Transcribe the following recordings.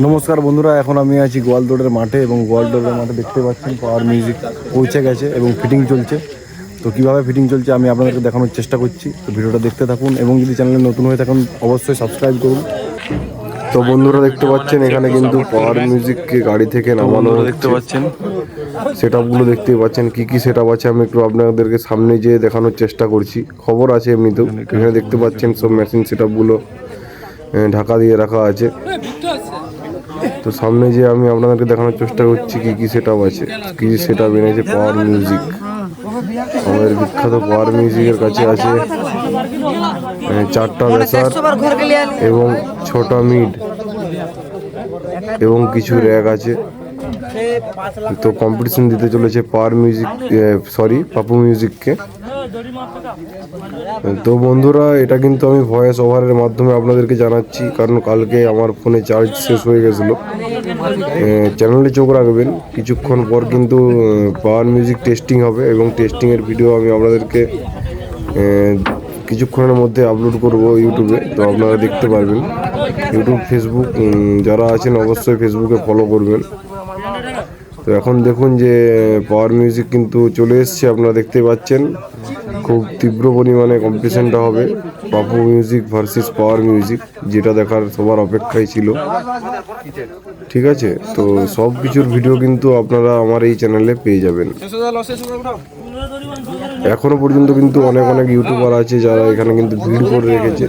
নমস্কার বন্ধুরা এখন আমি আছি গোয়ালদোড়ের মাঠে এবং গোয়ালদোড়ের মাঠে দেখতে পাচ্ছেন পাওয়ার মিউজিক পৌঁছে গেছে এবং ফিটিং চলছে। তো কীভাবে ফিটিং চলছে আমি আপনাদেরকে দেখানোর চেষ্টা করছি। তো ভিডিওটা দেখতে থাকুন এবং যদি চ্যানেলে নতুন হয়ে থাকুন অবশ্যই সাবস্ক্রাইব করুন। তো বন্ধুরা দেখতে পাচ্ছেন এখানে কিন্তু পাওয়ার মিউজিককে গাড়ি থেকে নামানো দেখতে পাচ্ছেন। সেট আপগুলো দেখতেই পাচ্ছেন কি কি সেট আছে আমি একটু আপনাদেরকে সামনে যেয়ে দেখানোর চেষ্টা করছি। খবর আছে এমনিতেও এখানে দেখতে পাচ্ছেন সব মেশিন সেট আপগুলো ঢাকা দিয়ে রাখা আছে। তো সামনে যে আমি আপনাদেরকে দেখানোর চেষ্টা করছি কি কি সেট আছে, কি সেট আপ এনেছে পাওয়ার মিউজিক আমাদের বিখ্যাত পাওয়ার মিউজিকের কাছে আছে চারটা বেসার এবং ছটা মিড এবং কিছু র্যাক আছে। তো কম্পিটিশন দিতে চলেছে পাওয়ার মিউজিক সরি পাপু মিউজিককে তো বন্ধুরা, এটা কিন্তু আমি ভয়েস ওভারের মাধ্যমে আপনাদেরকে জানাচ্ছি, কারণ কালকে আমার ফোনে চার্জ শেষ হয়ে গেছিল। চ্যানেলে চোখ রাখবেন। কিছুক্ষণ পর কিন্তু পাওয়ার মিউজিক টেস্টিং হবে এবং টেস্টিংয়ের ভিডিও আমি আপনাদেরকে কিছুক্ষণের মধ্যে আপলোড করব ইউটিউবে তো আপনারা দেখতে পারবেন। ইউটিউব ফেসবুক যারা আছেন অবশ্যই ফেসবুকে ফলো করবেন। তো এখন দেখুন যে পাওয়ার মিউজিক কিন্তু চলে এসছে, আপনারা দেখতে পাচ্ছেন। খুব তীব্র পরিমাণে কম্পিটিশনটা হবে। Papu music versus power music যেটা দেখার সবার অপেক্ষায় ছিল। ঠিক আছে? তো সব কিছুর ভিডিও কিন্তু আপনারা আমার এই চ্যানেলে পেয়ে যাবেন। এখনও পর্যন্ত কিন্তু অনেক অনেক ইউটিউবার আছে যারা এখানে কিন্তু ভিড় করে রেখেছে।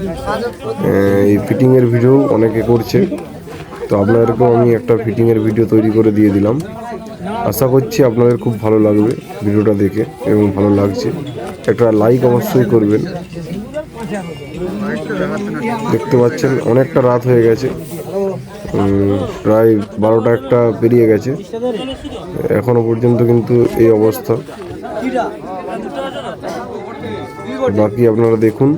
এই ফিটিংয়ের ভিডিও অনেকে করছে। তো আপনাদেরকেও আমি একটা ফিটিংয়ের ভিডিও তৈরি করে দিয়ে দিলাম। আশা করছি আপনাদের খুব ভালো লাগবে ভিডিওটা দেখে এবং ভালো লাগছে। একটা লাইক অবশ্যই করবেন। দেখতে পাচ্ছেন, অনেকটা রাত হয়ে গেছে। প্রায় বারোটা একটা পেরিয়ে গেছে। এখনও পর্যন্ত কিন্তু এই অবস্থা। বাকি আপনারা দেখুন,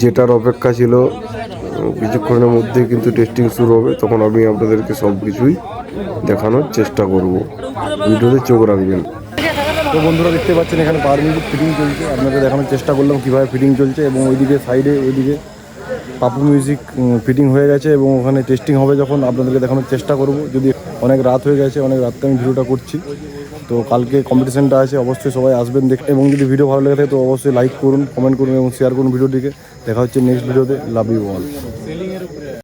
যেটার অপেক্ষা ছিল কিছুক্ষণের মধ্যে কিন্তু টেস্টিং শুরু হবে, তখন আমি আপনাদেরকে সব কিছুই দেখানোর চেষ্টা করব। ভিডিওতে চোখ রাখবেন। তো বন্ধুরা দেখতে পাচ্ছেন, এখানে পাওয়ার মিউজিক ফিটিং চলছে। আপনাদের দেখানোর চেষ্টা করলাম কীভাবে ফিটিং চলছে এবং ওইদিকে সাইডে ওইদিকে পাপু মিউজিক ফিটিং হয়ে গেছে এবং ওখানে টেস্টিং হবে যখন আপনাদেরকে দেখানোর চেষ্টা করব। যদি অনেক রাত হয়ে গেছে, অনেক রাতে আমি ভিডিওটা করছি। তো কালকে কম্পিটিশানটা আছে, অবশ্যই সবাই আসবেন দেখ এবং যদি ভিডিও ভালো লেগে থাকে, তো অবশ্যই লাইক করুন কমেন্ট করুন এবং শেয়ার করুন ভিডিওটিকে। দেখা হচ্ছে নেক্সট ভিডিওতে লাভ ইউ অল